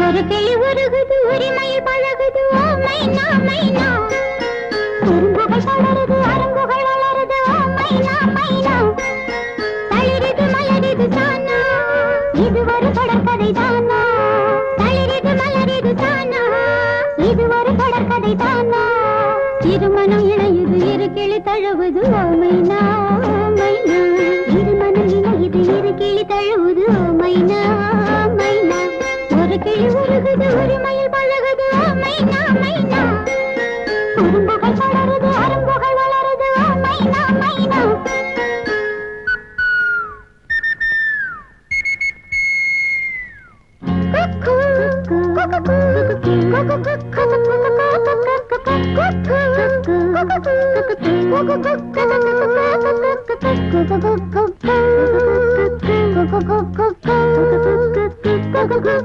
ஒரு கிளி உருகுது உரிமையில் பழகுது. ஓ மைனா மைனா குறும்புகள் தொடருது அரும்புகள் வளருது. ஓ மைனா மைனா தளிருது மலருது தானா இது ஒரு தொடர்கதை தானா? தளிருது மலருது தானா இது ஒரு தொடர்கதை தானா? இருமனம் இணையுது இரு கிளி தழுவது. ஓ மைனா ஒரு கிளி உருகுது உரிமையில் பழகுது ஓ மைனா மைனா குறும்புகள் தொடருது அரும்புகள் வளருது ஓ மைனா மைனா Cuckoo.